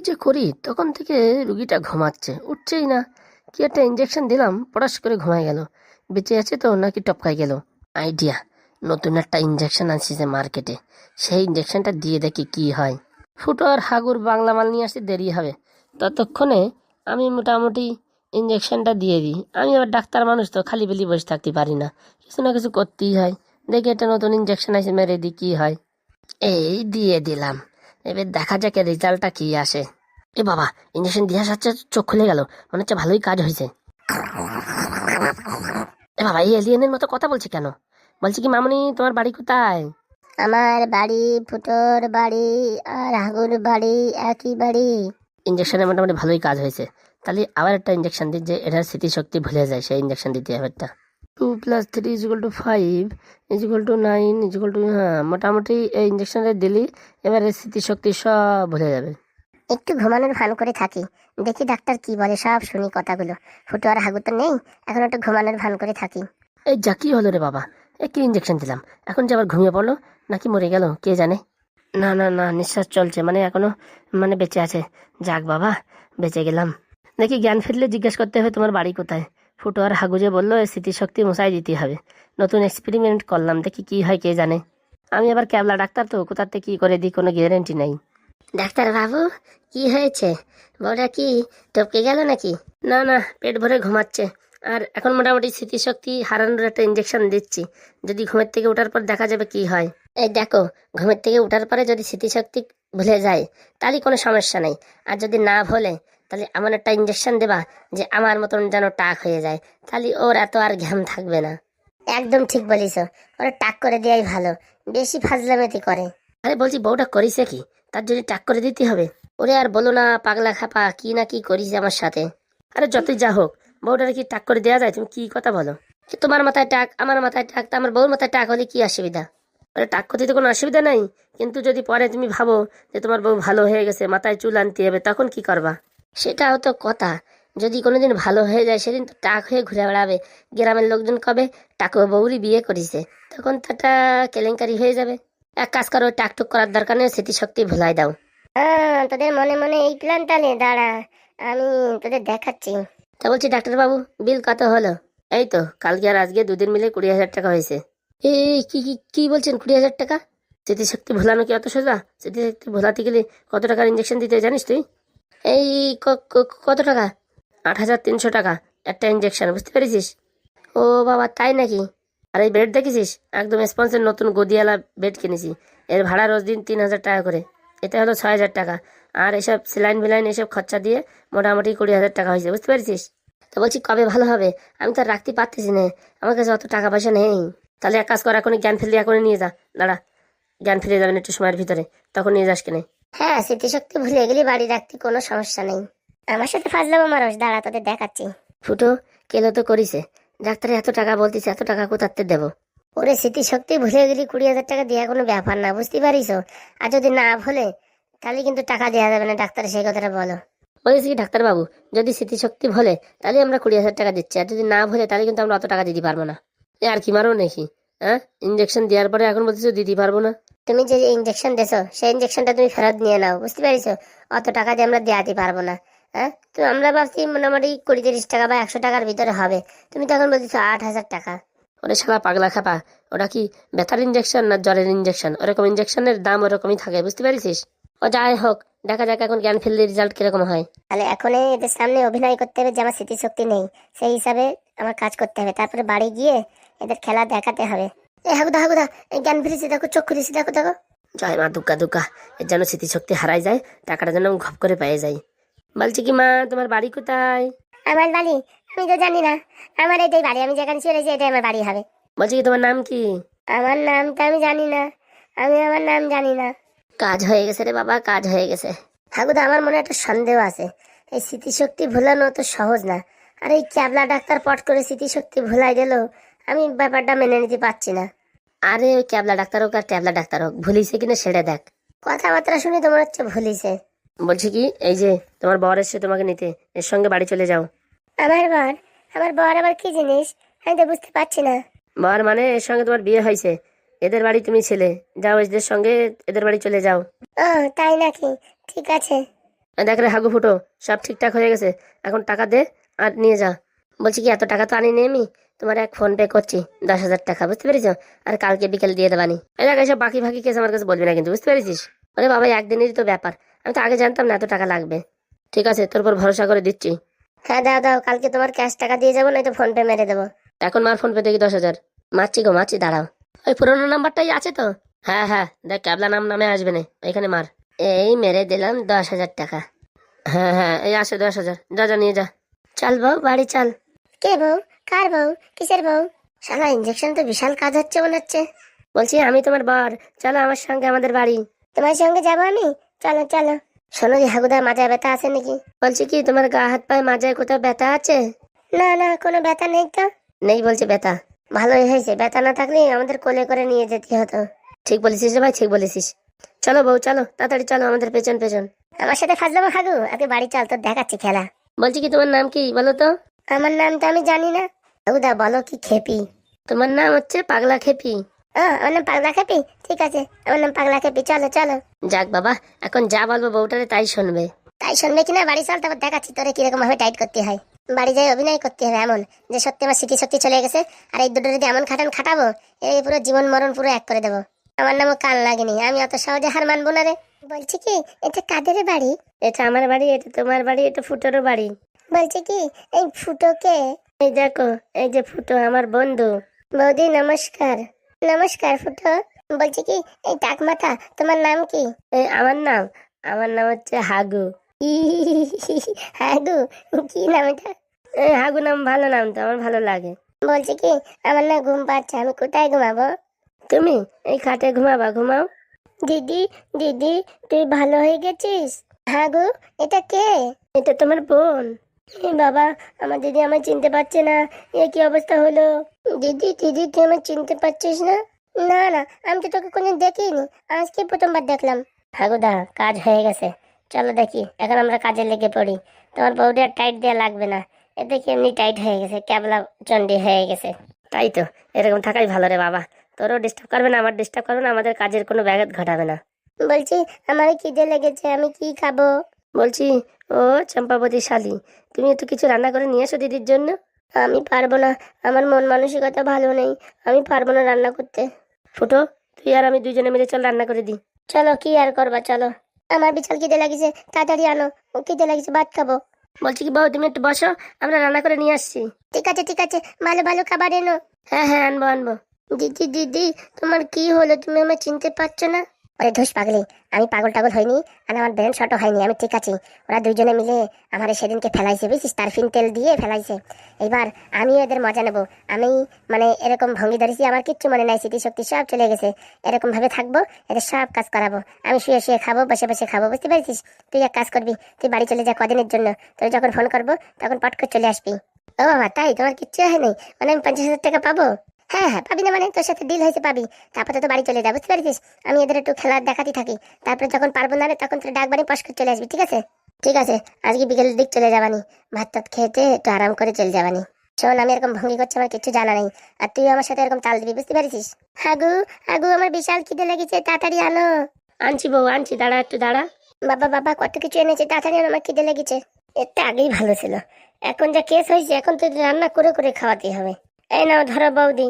যে করি, তখন থেকে রুগীটা ঘুমাচ্ছে। উঠছেই না। কি একটা ইঞ্জেকশন দিলাম, পটাশ করে ঘুমায় গেল। বেঁচে আছে তো, নাকি টপকাই গেল? আইডিয়া নতুন একটা ইঞ্জেকশন আসছে মার্কেটে সেই ইঞ্জেকশনটা দিয়ে দেখি কি হয়। ফুটো আর হাগুর বাংলা মাল নিয়ে আসতে দেরি হবে। ততক্ষণে আমি মোটামুটি ইঞ্জেকশনটা দিয়ে দিই। আমি আবার ডাক্তার মানুষ তো, খালি বেলি বসে থাকতে পারি না। কিছু না কিছু করতেই হয়। দেখি একটা নতুন ইঞ্জেকশন আছে মেরে দিই, কী হয়? এই দিয়ে দিলাম। এবার দেখা যাক রেজাল্টটা কি আসে। এ বাবা ইঞ্জেকশন দিয়ে আসাচ্ছে চোখ খুলে গেল। মনে হচ্ছে ভালোই কাজ হয়েছে। এ বাবা এই এলিয়েনের মতো কথা বলছে কেন? বলছি কি মামনি তোমার বাড়ি কোথায়? আমার বাড়ি ফুটোর বাড়ি আর হাগুর বাড়ি একই বাড়ি। ইঞ্জেকশনে মোটামুটি ভালোই কাজ হয়েছে। তাহলে আবার একটা ইঞ্জেকশন দিই যে এটার স্মৃতিশক্তি ভুলে যায় সেই ইঞ্জেকশন দিতে হবে একটা। Two plus three is equal to five is equal to nine is equal to হ্যাঁ মোটামুটি এই ইঞ্জেকশনটা দিলি এবারে স্মৃতিশক্তি সব ভুলে যাবে। একটু ঘুমানোর ভান করে থাকি দেখি ডাক্তার কি বলে সব শুনি কথাগুলো। ফুটো আর হাগু তো নেই এখন একটু ঘুমানোর ভান করে থাকি। এই যা কি হলো রে বাবা এ কি ইঞ্জেকশন দিলাম? এখন যে আবার ঘুমিয়ে পড়ল নাকি মরে গেল কে জানে? না না না নিঃশ্বাস চলছে মানে এখনও মানে বেঁচে আছে। যাক বাবা বেঁচে গেলাম। দেখি জ্ঞান ফিরলে জিজ্ঞেস করতে হবে তোমার বাড়ি কোথায়? ফুটো আর হাগুজে বলল স্মৃতিশক্তি মশাই দিতে হবে। নতুন এক্সপেরিমেন্ট করলাম দেখি কি হয় কে জানে। আমি আবার ক্যাবলা ডাক্তার তো কোথাতে কি করে দিই কোনো গ্যারেন্টি নাই। ডাক্তার বাবু কি হয়েছে? বউটা কি টপকে গেল নাকি? না না পেট ভরে ঘুমাচ্ছে। আর এখন মোটামুটি স্মৃতিশক্তি হারানোর একটা ইঞ্জেকশন দিচ্ছি। যদি ঘুমের থেকে ওঠার পর দেখা যাবে কি হয়। এই দেখো ঘুমের থেকে ওঠার পরে যদি স্মৃতিশক্তি ভুলে যায় তাহলে কোনো সমস্যা নেই। আর যদি না ভোলে তাহলে এমন একটা ইঞ্জেকশন দেবা যে আমার মতন যেন টাক হয়ে যায়। তাহলে ওর এত আর ঘ্যাম থাকবে না। একদম ঠিক বলিস। ওরা টাক করে দেওয়াই ভালো। বেশি ফাজলামেতি করে। আরে বলছি বউটা করিছে কি? তার জন্য টাক করে দিতে হবে। ওরে আর বলো না, পাগলা খাপা, কি না কি করিস আমার সাথে? আরে যতই যা হোক, বউটারে কি টাক করে দেওয়া যায়? তুমি কি কথা বলো? তোমার মাথায় টাক, আমার মাথায় টাক, তা আমার বউর মাথায় টাক হলে কি অসুবিধা? আরে টাক করতে তো কোনো অসুবিধা নাই। কিন্তু যদি পরে তুমি ভাবো যে তোমার বউ ভালো হয়ে গেছে, মাথায় চুল আনতে হবে, তখন কি করবা? সেটাও তো কথা। যদি কোনোদিন ভালো হয়ে যায় সেদিন তো টাক হয়ে ঘুরে বেড়াবে। গ্রামের লোকজন কবে টাকু বউরি বিয়ে করিছে? তখন তাটা কেলেঙ্কারি হয়ে যাবে। এক কাজ করো টাকটুক করার দরকার নেই স্মৃতিশক্তি ভুলাই দাও। হ্যাঁ তোদের মনে মনে এই প্ল্যানটা নিয়ে দাঁড়া। আমি তোদের দেখাচ্ছি। তা বলছি ডাক্তারবাবু বিল কত হলো? এই তো কালকে আর আজকে দুদিন মিলে কুড়ি হাজার টাকা হয়েছে। এই কি কি কি বলছেন কুড়ি হাজার টাকা? স্মৃতিশক্তি ভোলানো কি অত সোজা? স্মৃতিশক্তি ভোলাতে গেলে কত টাকার ইঞ্জেকশন দিতে জানিস তুই? এই কত টাকা? আট হাজার তিনশো টাকা। একটা ইঞ্জেকশন বুঝতে পেরেছিস? ও বাবা, তাই নাকি? আর এই বেড দেখেছিস একদম স্পন্সের নতুন গদিয়ালা বেড কিনেছি। এর ভাড়া রোজ দিন তিন হাজার টাকা করে। এটা হলো ছয় হাজার টাকা। আর এসব সেলাইন ফিলাইন এসব খরচা দিয়ে মোটামুটি কুড়ি হাজার টাকা হয়েছে, বুঝতে পেরেছিস? তো বলছি, কবে ভালো হবে? আমি তো রাখতে পারতেছি না। আমার কাছে অত টাকা পয়সা নেই। তাহলে এক কাজ কর, এখনই জ্ঞান ফিরে এখনই নিয়ে যা। দাঁড়া। জ্ঞান ফিরে যাবেন একটু সময়ের ভিতরে। তখন নিয়ে যাস কিনে। হ্যাঁ স্মৃতিশক্তি ভুলে গেলে বাড়ি রাখতে কোনো সমস্যা নেই। আমার সাথে ফাজলামো মানুষ দাঁড়া তোদের দেখাচ্ছি। ফুটো কেলো তো করিছে। ডাক্তারে এত টাকা বলতেছে এত টাকা কোথাতে দেবো? ওরে স্মৃতিশক্তি ভুলে গেলে কুড়ি হাজার টাকা দেওয়া কোনো ব্যাপার না বুঝতে পারিস? আর যদি না ভুলে তাহলে কিন্তু টাকা দেওয়া যাবে না ডাক্তার সেই কথাটা বলো। বলেছি কি ডাক্তারবাবু? যদি স্মৃতিশক্তি ভোলে তাহলে আমরা কুড়ি হাজার টাকা দিচ্ছি আর যদি না ভোলে তাহলে কিন্তু আমরা অত টাকা দিতে পারব না। এ আর কি মারো নাকি? হ্যাঁ? ইঞ্জেকশন দেওয়ার পরে এখন বলতেছো দিতে পারব না। তুমি যে ইঞ্জেকশন দেছো সেই ইঞ্জেকশনটা তুমি ফেরত নিয়ে নাও বুঝতে পেরেছ? অত টাকা দিয়ে আমরা দেওয়াতে পারব না হ্যাঁ? তো আমরা ভাবছি মোটামুটি কুড়ি তিরিশ টাকা বা একশো টাকার ভিতরে হবে। তুমি তখন বলতেছো আট হাজার টাকা। ওরে শালা পাগলা খাপা ওটা কি ব্যথার ইঞ্জেকশন না জ্বরের ইঞ্জেকশন ওরকম ইঞ্জেকশনের দাম ওরকমই থাকে বুঝতে পেরেছিস? ও যাই হোক দেখা যাক এখন জ্ঞান ফিল্ডের রেজাল্ট কীরকম হয়। তাহলে এখনই এদের সামনে অভিনয় করতে হবে যে আমার স্মৃতিশক্তি নেই সেই হিসাবে আমার কাজ করতে হবে। তারপরে বাড়ি গিয়ে এদের খেলা দেখাতে হবে। এ হাগুদা হাগুদা জ্ঞান ফিরেছি দেখো চোখ খুলেছি দেখো দেখো। জয় মা দুর্গা দুর্গা। এর যেন স্মৃতিশক্তি হারাই যায় টাকাটা যেন ঘপ করে পেয়ে যাই বলছি কি মা তোমার বাড়ি কোথায়? আমার বাড়ি? আমি তো জানি না। আমার এটাই বাড়ি আমি যেখানে চলেছি এটাই আমার বাড়ি হবে। বলছি কি তোমার নাম কি? আমার নামটা আমি জানি না। আমি আমার নাম জানি না। কাজ হয়ে গেছে রে বাবা কাজ হয়ে গেছে। হাগুদা আমার মনে একটা সন্দেহ আছে। এই স্মৃতিশক্তি ভোলানো তো সহজ না। আর এই ক্যাবলা ডাক্তার পট করে স্মৃতিশক্তি ভোলাই দিল আমি ব্যাপারটা মেনে নিতে পারছি না। আরে ওই ক্যাবলা ডাক্তার হোক আর ট্যাবলা ডাক্তার হোক ভুলিছে কিনা সেটা দেখ। কথাবার্তা শুনে তোমার হচ্ছে ভুলিছে। বলছি কি এই যে তোমার বর এসছে তোমাকে নিতে এর সঙ্গে বাড়ি চলে যাও। আমার বর? আমার বর আবার কি জিনিস? আমি তো বুঝতে পারছি না। বর মানে এর সঙ্গে তোমার বিয়ে হয়েছে। এদের বাড়ি তুমি ছেলে যাও এদের সঙ্গে এদের বাড়ি চলে যাও। ও তাই নাকি? ঠিক আছে। দেখ রে হাগু ফুটো সব ঠিকঠাক হয়ে গেছে। এখন টাকা দে আর নিয়ে যা। বলছি কি এত টাকা তো আনি আমি? তোমার এক ফোন পে করছি দশ হাজার টাকা বুঝতে পেরেছ? আর কালকে বিকেল দিয়ে দেবানি। এই দেখ এসব বাকি ফাঁকি কেস আমার কাছে বলবি না কিন্তু বুঝতে পেরেছিস? আরে বাবা একদিনেরই তো ব্যাপার। আমি তো আগে জানতাম না এত টাকা লাগবে। ঠিক আছে তোর উপর ভরসা করে দিচ্ছি। হ্যাঁ দাও দাও কালকে তোমার ক্যাশ টাকা দিয়ে যাব নয়তো ফোন পে মেরে দেবো। এখন মার ফোন পে দেখি দশ হাজার। মারছি গো মারছি দাঁড়াও। ওই পুরোনো নাম্বারটাই আছে তো? হ্যাঁ হ্যাঁ দেখ ক্যাবলা নাম নামে আসবে না এখানে মার। এই মেরে দিলাম দশ হাজার টাকা। হ্যাঁ হ্যাঁ এই আসে দশ হাজার। যা যা নিয়ে যা। চল বউ বাড়ি চল। কে বউ? কার বউ? কিসের বউ? শালা ইঞ্জেকশন তো বিশাল কাজ হচ্ছে মনে হচ্ছে। বলছি, আমি তোমার বর। চলো আমার সঙ্গে আমাদের বাড়ি। তোমার সঙ্গে যাব আমি? চলো চলো। শোনো যে হাগুদা মাজায় ব্যথা আছে নাকি? বলছি কি, তোমার গা হাত পায়ে মাজায় কোথাও ব্যথা আছে? না না, কোনো ব্যথা নেই তো। নেই বলছে ব্যথা। ভালোই হয়েছে, ব্যথা না থাকলে আমাদের কোলে করে নিয়ে যেতে হতো। ঠিক বলেছিস রে ভাই, ঠিক বলেছিস। চলো বউ, চলো, তাড়াতাড়ি চলো আমাদের পেছন পেছন। আমার সাথে ফাজলামো খাগু আগে বাড়ি চল, তোর দেখাচ্ছি খেলা। বলছি কি, তোমার নাম কি, বলো তো? আমার নাম তো আমি জানি না। হাগুদা বলো কি খেপি? তোমার নাম হচ্ছে পাগলা খেপি। ও, আমার নাম পাগলা খেপি? ঠিক আছে, আমার নাম পাগলা খেপি। চলো চলো। যাক বাবা, এখন যা বলব বউটারে তাই শুনবে। তাই শুনবে কিনা বাড়ি চল তারপর দেখাচ্ছি তোরে কীরকম ভাবে টাইট করতে হয়। বাড়ি যাই অভিনয় করতে হবে এমন, যে সত্যি আমার স্মৃতি শক্তি চলে গেছে, আর এই দুটো যদি এমন খাটান খাটাবো, এই পুরো জীবন মরণ পুরো এক করে দেবো। আমার নামও কান লাগেনি, আমি অত সহজে হার মানবো না রে। বলছি কি, এটা কাদের বাড়ি? এটা আমার বাড়ি, এটা তোমার বাড়ি, এটা ফুটোরও বাড়ি। বলছি কি, এই ফুটোকে এই দেখো, এই যে ফুটো আমার বন্ধু। বৌদি, নমস্কার। নমস্কার ফুটো। বলছি কি, এই টাক মাথা তোমার নাম কি? আমার নাম আমার নাম হচ্ছে হাগু। হাগু, কি নাম এটা? হাগু নাম, ভালো নাম তো, আমার ভালো লাগে। বলছি কি, আমার না ঘুম পাচ্ছে, আমি কোথায় ঘুমাবো? তুমি, এই খাটে ঘুমাবা, ঘুমাও। দিদি দিদি, তুই ভালো হয়ে গেছিস? হাগু, এটা কে? এটা তোমার বোন। বাবা আমার দিদি আমায় চিনতে পারছে না। এ কি অবস্থা হলো? দিদি দিদি তুই আমায় চিনতে পারছিস না? না না আমি তো তোকে কোনদিন দেখিনি। আজকে প্রথমবার দেখলাম। হাগুদা কাজ হয়ে গেছে। চলো দেখি এখন আমরা কাজে লেগে পড়ি। তোমার বউটা টাইট দেওয়া লাগবে না। এ দেখি এমনি টাইট হয়ে গেছে ক্যাবলা চন্ডি হয়ে গেছে। তাই তো এরকম থাকাই ভালো রে বাবা। তোরও ডিস্টার্ব করবে না আমার ডিস্টার্ব করবে না আমাদের কাজের কোনো ব্যাঘাত ঘটাবে না। বলছি আমার খিদে লেগেছে আমি কি খাব? বলছি ও চম্পাবতী শালি, তুমি একটু কিছু রান্না করে নিয়ে এসো দিদির জন্য? আমি পারব না, আমার মন মানসিকতা ভালো নেই, আমি পারব না রান্না করতে। ফুটো, তুই আর আমি দুজনে মিলে চল রান্না করে দিই। চলো, কি আর করবা, চলো। আমার বিশাল খিদে লাগিছে, তাড়াতাড়ি আনো ও খিদে লাগিছে, ভাত খাব। বলছি কি বউ তুমি একটু বসো, আমরা রান্না করে নিয়ে আসছি। ঠিক আছে ঠিক আছে, ভালো ভালো খাবার এনো। হ্যাঁ হ্যাঁ আনব আনব। দিদি দিদি, তোমার কি হলো, তুমি আমার চিনতে পারছ না? ওরে ধুস পাগলি, আমি পাগল টাগল হয়নি আর আমার ব্রেন শটও হয়নি, আমি ঠিক আছি। ওরা দুইজনে মিলে আমার সেদিনকে ফেলাইছে, বুঝছিস? তারফিন তেল দিয়ে ফেলাইছে। এবার আমি এদের মজা নেব। আমি মানে এরকম ভঙ্গি ধরেছি আমার কিচ্ছু মনে নাই স্মৃতি শক্তি সব চলে গেছে। এরকম ভাবে থাকব, এদের সব কাজ করাবো। আমি শুয়ে শুয়ে খাব, বসে বসে খাব, বুঝতে পেরেছিস? তুই এক কাজ করবি, তুই বাড়ি চলে যা কদিনের জন্য। তোর যখন ফোন করব, তখন পট করে চলে আসবি। ও বাবা, তাই? তোমার কিচ্ছু হয়নি মানে আমি পঞ্চাশ হাজার টাকা পাবো? হ্যাঁ হ্যাঁ পাবি না মানে? তোর সাথে ডিল হয়েছে পাবি। তারপরে তো বাড়ি চলে যা বুঝতে পারছিস? আমি এদের একটু খেলার দেখাতে থাকি। তারপরে যখন পারব না তখন তোর ডাক বাড়ি পশ করে চলে আসবি ঠিক আছে? ঠিক আছে আজকে বিকেলের দিক চলে যাবানি। ভাত টাত খেতে একটু আরাম করে চলে যাবানি। শোন আমি এরকম ভঙ্গি করছি আমার কিছু জানা নেই। আর তুই আমার সাথে এরকম তাল দিবি বুঝতে পারছিস? হাগু হাগু আমার বিশাল খিদে লেগেছে তাড়াতাড়ি আনো। আনছি বউ আনছি দাঁড়া একটু দাঁড়া। বাবা বাবা কত কিছু এনেছে তাড়াতাড়ি আনো আমার খিদে লেগেছে। এরটা আগেই ভালো ছিল। এখন যা কেস হয়েছে এখন তো রান্না করে করে খাওয়াতে হবে। এই নাও, ধরো বৌদি।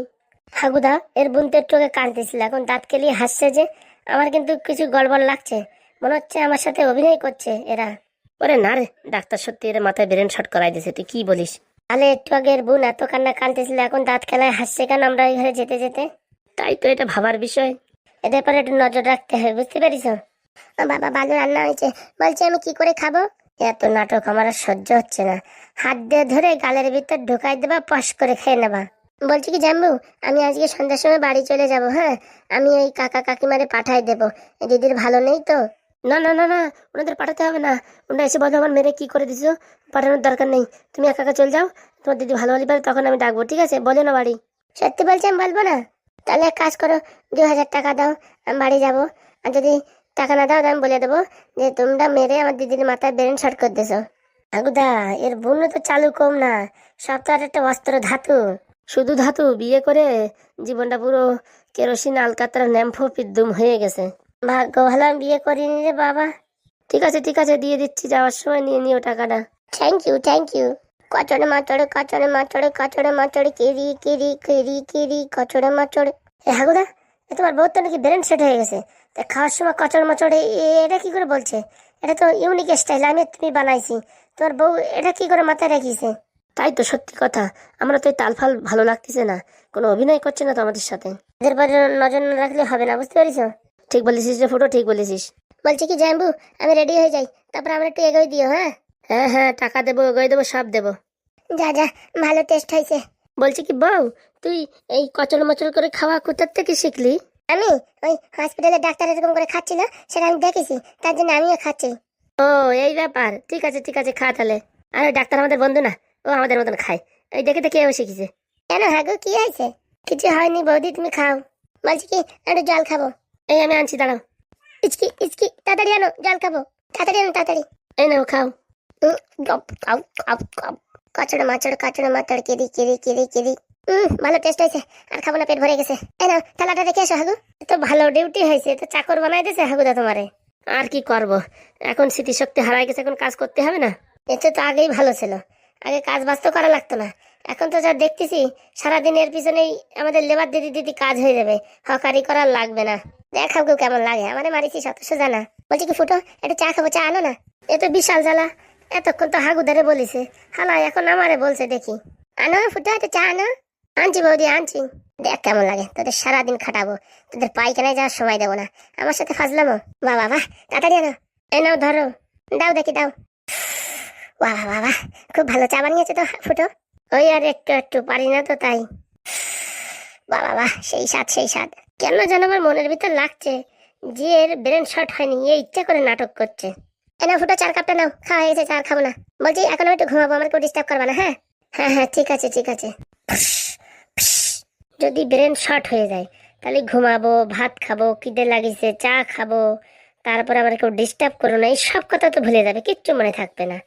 হাগুদা এর বোনদের চোখে কাঁদতেছিল এখন দাঁত কেলিয়ে হাসছে যে, আমার কিন্তু কিছু গড়বড় লাগছে। মনে হচ্ছে আমার সাথে অভিনয় করছে এরা। ওরে না রে, ডাক্তার সত্যি এর মাথায় ব্রেন শট করাই দিয়েছে, তুই কি বলিস? তাহলে একটু আগে এর বোন এত কান্না কাঁদতেছিল এখন দাঁত খেলায় হাসছে কেন আমরা ওই ঘরে যেতে যেতে? তাই তো এটা ভাবার বিষয়। এদের পরে একটু নজর রাখতে হবে, বুঝতে পেরেছ? বাবা, ভালো রান্না হয়েছে। বলছে আমি কি করে খাব? এত নাটক আমার সহ্য হচ্ছে না। হাত দিয়ে ধরে গালের ভিতর ঢোকাই দেবা পশ করে খেয়ে নেবা। বলছি কি, জানব, আমি আজকে সন্ধ্যার সময় বাড়ি চলে যাব হ্যাঁ? আমি ওই কাকা কাকিমারে পাঠাই দেবো। দিদির ভালো নেই তো? না না না না, ওনাদের পাঠাতে হবে না। ওনারা এসে বলবে আমার মেরে কি করে দিছো? পাঠানোর দরকার নেই। তুমি একা একা চলে যাও, তোমার দিদি ভালো হলে পারে, তখন আমি ডাকবো, ঠিক আছে? বলে না বাড়ি। সত্যি বলছি, আমি বলব না? তাহলে এক কাজ করো, দু হাজার টাকা দাও, আমি বাড়ি যাব। আর যদি টাকা না দাও আমি বলে দেবো যে তোমরা মেরে আমার দিদির মাথায় ব্রেন শর্ট করে দিয়েছ। আগুদা এর বোন তো চালু কম না সব তো একটা অস্ত্র ধাতু। শুধু ধাতু বিয়ে করে জীবনটা পুরো কেরোসিন আলকাতরা ন্যাম্ফো পিদ্দুম হয়ে গেছে। ভাগ্য ভালো আমি বিয়ে করিনি রে বাবা। ঠিক আছে ঠিক আছে দিয়ে দিচ্ছি যাওয়ার সময় নিয়ে নিও টাকাটা। থ্যাংক ইউ থ্যাংক ইউ কচড়ে মাচড়ে কচড়ে মাচড়ে কচড়ে মাচড়ে কেরি কেরি কেরি কেরি কচড়ে মাচড়ে। এ হাগুদা তোমার বউ তো নাকি ব্রেন সেট হয়ে গেছে। তা খাওয়ার সময় কচড় মচড়ে এ- এটা কি করে বলছে? এটা তো ইউনিক স্টাইল আমি তুমি বানাইছি। তোমার বউ এটা কি করে মাথায় রাখিছে? তাই তো সত্যি কথা আমরা তো এই তালফাল ভালো লাগতেছে না কোনো অভিনয় করছে না তো আমাদের সাথে। এদের পরে নজর না রাখলে হবে না বুঝতে পারিস ঠিক বলেছিস রে ফুটো ঠিক বলেছিস। বলছি কি জাম্বু আমি রেডি হয়ে যাই তারপর আমরা একটু এগোই দিও হ্যাঁ? হ্যাঁ হ্যাঁ টাকা দেবো এগোয় দেবো সব দেবো। যা যা ভালো টেস্ট হয়েছে। বলছি কি বউ তুই এই কচল মচল করে খাওয়া কোথার থেকে শিখলি? আমি ওই হসপিটালে ডাক্তার এরকম করে খাচ্ছিল সেটা আমি দেখেছি তার জন্য আমিও খাচ্ছি। ও এই ব্যাপার। ঠিক আছে ঠিক আছে খা তাহলে। আরে ডাক্তার আমাদের বন্ধু না ও আমাদের মতন খায়। ওই দেখে দেখে ও শিখেছে। কেন হাগু কি হয়েছে? কিছু হয়নি বৌদি তুমি খাও। বলছি কি একটু জল খাব। এই আমি আনছি দাঁড়াও। ইচকি ইচকি তাড়াতাড়ি আনো জল খাব। তাড়াতাড়ি আনো তাড়াতাড়ি। এই নাও খাও। কচড়ে মাচড় কচড়ে মাচড় কিরি কিরি কিরি কিরি হুম ভালো টেস্ট হয়েছে। আর খাব না, পেট ভরে গেছে। এই নাও, থালাটা রেখে এসো, হাগু। তো ভালো ডিউটি হয়েছে, তো চাকর বানাই দিয়েছে হাগুদা তোমারে। আর কি করব? এখন স্মৃতিশক্তি হারাই গেছে, এখন কাজ করতে হবে না? এতে তো আগেই ভালো ছিল। আগে কাজ বাস্ত করা লাগতো না। এখন তো যা দেখতেছি সারাদিন এর পিছনেই আমাদের লেবার দিদি দিদি কাজ হয়ে যাবে। হকারি করার লাগবে না। দেখ হাগু কেমন লাগে আমারে মারিছি শত জানা। বলছি কি, ফুটো, একটু চা খাব, চা আনো না? এ তো বিশাল জ্বালা। এতক্ষণ তো হাগুদারে বলিছে। হালা এখন আমারে বলছে দেখি। আনো, ফুটো, একটু চা আনো। আনছি বৌদি আনছি দেখ কেমন লাগে, তোদের সারাদিন খাটাবো। তোদের পাইখানায় যাওয়ার সময় দেবো না। আমার সাথে ফাজলামো। বাহ বাহ তাড়াতাড়ি আনো। এই নাও, ধরো। দাও দেখি, দাও। বাহ বাহ খুব ভালো চা বানিয়েছে তো, ফুটো। ওই আর একটু একটু পারি না তো, তাই। বাহ বাহ সেই স্বাদ সেই স্বাদ। কেন যেন আমার মনের ভিতর লাগছে যে এর ব্রেন শট হয়নি, এ ইচ্ছা করে নাটক করছে। এনা ফুটো, চার কাপটা নাও। খাওয়া হয়ে গেছে, চা খাব না। বলছি, এখন আমি একটু ঘুমাবো, আমার কেউ ডিস্টার্ব করবে না হ্যাঁ? হ্যাঁ হ্যাঁ ঠিক আছে ঠিক আছে। যদি ব্রেন শর্ট হয়ে যায়, তাহলে ঘুমাবো, ভাত খাব, খিদে লাগিছে, চা খাব, তারপর আবার কেউ ডিস্টার্ব করো না এই সব কথা তো ভুলে যাবে, কিচ্ছু মনে থাকবে না।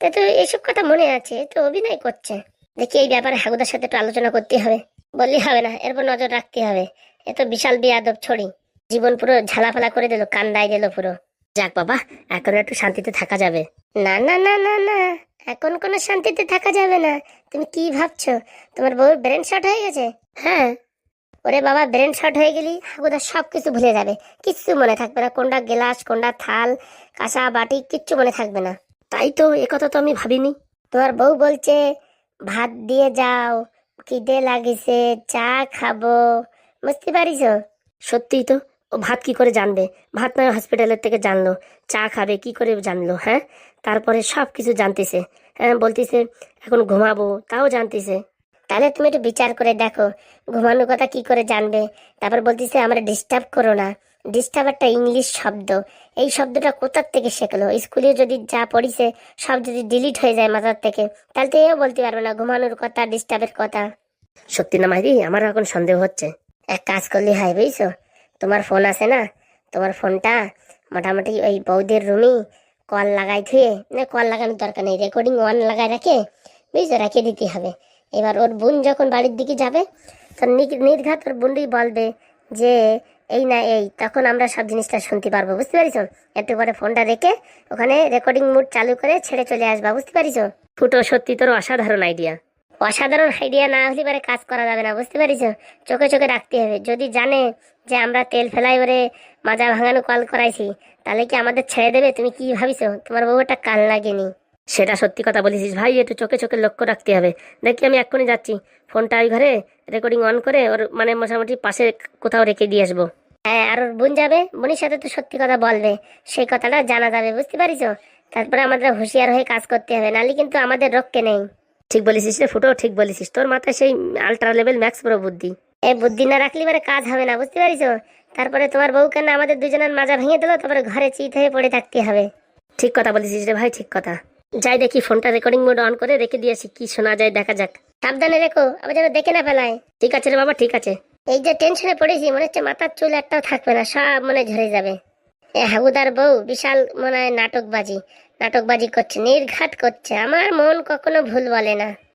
তা তো এইসব কথা মনে আছে, তো অভিনয় করছে। দেখি এই ব্যাপারে হাগুদার সাথে একটু আলোচনা করতে হবে। বললেই হবে না, এরপর নজর রাখতে হবে। এ তো বিশাল বিয়াদব ছড়ি। জীবন পুরো ঝালাফালা করে দিল কান্দাই দিল পুরো। যাক বাবা, এখন একটু শান্তিতে থাকা যাবে। না না না না না, এখন কোনো শান্তিতে থাকা যাবে না। তুমি কি ভাবছ? তোমার বউর ব্রেন শর্ট হয়ে গেছে? হ্যাঁ। ওরে বাবা ব্রেন শর্ট হয়ে গেলি হাগুদা সব কিছু ভুলে যাবে। কিচ্ছু মনে থাকবে না, কোনটা গ্লাস, কোনটা থাল, কাঁসা, বাটি, কিচ্ছু মনে থাকবে না। তাই তো এ কথা তো আমি ভাবিনি। তোমার বউ বলছে, ভাত দিয়ে যাও, খিদে লাগিছে, চা খাব। বুঝতে পারিস সত্যিই তো। ও ভাত কি করে জানবে? ভাত নয় হসপিটালের থেকে জানলো। চা খাবে, কি করে জানলো হ্যাঁ? তারপরে সব কিছু জানতেছে। হ্যাঁ বলতেছে, এখন ঘুমাবো। তাও জানতেছে। তাহলে তুমি একটু বিচার করে দেখো, ঘুমানোর কথা কি করে জানবে? তারপর বলতেছে, আমরা ডিস্টার্ব করো না। ডিস্টার্ব একটা ইংলিশ শব্দ। এই শব্দটা কোথার থেকে শেখলো? স্কুলে যদি যা পড়িছে, সব যদি ডিলিট হয়ে যায় মাথার থেকে, তাহলে তো এও বলতে পারবে না, ঘুমানোর কথা ডিস্টার্বের কথা। সত্যি না মাইরি? আমার এখন সন্দেহ হচ্ছে। এক কাজ করলে হয়, বুঝছ? তোমার ফোন আছে না? তোমার ফোনটা মোটামুটি ওই বৌদের রুমই কল লাগাই থুয়ে, না কল লাগানোর দরকার নেই রেকর্ডিং ওয়ান লাগাই রাখে, বুঝছ? রেখে দিতে হবে। এবার ওর বোন যখন বাড়ির দিকে যাবে তখন নির্ঘাত ওর বোনই বলবে যে, এই না, এই। তখন আমরা সব জিনিসটা শুনতে পারব, বুঝতে পারিস একটু পরে ফোনটা রেখে ওখানে রেকর্ডিং মুড চালু করে ছেড়ে চলে আসবা, বুঝতে পারিস ফুটো, সত্যি তোর অসাধারণ আইডিয়া অসাধারণ আইডিয়া না হলে পরে কাজ করা যাবে না বুঝতে পারিস? চোখে চোখে রাখতে হবে। যদি জানে যে আমরা তেল ফেলাই ওরে মাজা ভাঙানো কল করাইছি তাহলে কি আমাদের ছেড়ে দেবে? তুমি কি ভাবিছো? তোমার বউটা কাল লাগেনি। সেটা সত্যি কথা বলেছিস ভাই একটু চোখে চোখে লক্ষ্য রাখতে হবে। দেখি আমি এক্ষুনি যাচ্ছি। ফোনটা ওই ঘরে রেকর্ডিং অন করে ওর মানে মোটামুটি পাশে কোথাও রেখে দিয়ে আসব। হ্যাঁ আর ওর বোন যাবে? বোনের সাথে তো সত্যি কথা বলবে সেই কথাটা জানা যাবে বুঝতে পারিস তারপরে আমাদের হুঁশিয়ার হয়ে কাজ করতে হবে নাহলে কিন্তু আমাদের রক্ষে নেই। ঠিক বলেছিস রে ফুটো ঠিক বলেছিস। তোর মাথায় সেই আলট্রা লেভেল ম্যাক্স পুরো বুদ্ধি। এই বুদ্ধি না রাখলে পরে কাজ হবে না বুঝতে পারিস? তারপরে তোমার বউ কেন আমাদের দুজনের মাজা ভেঙে দিল তারপরে ঘরে চিত হয়ে পড়ে থাকতে হবে। ঠিক কথা বলেছিস রে ভাই ঠিক কথা। যাই দেখি ফোনটা রেকর্ডিং মোড অন করে রেখে দিয়েছি কি শোনা যায় দেখা যাক। সাবধানে রেখো আবার যেন দেখে না ফেলায়। ঠিক আছে রে বাবা ঠিক আছে। এই যে টেনশনে পড়েছি মনে হচ্ছে মাথার চুল একটাও থাকবে না সব মনে ঝরে যাবে। এ হাগুদার বউ বিশাল মনে হয় নাটকবাজি। নাটকবাজি করছে নির্ঘাত করছে। আমার মন কখনো ভুল বলে না।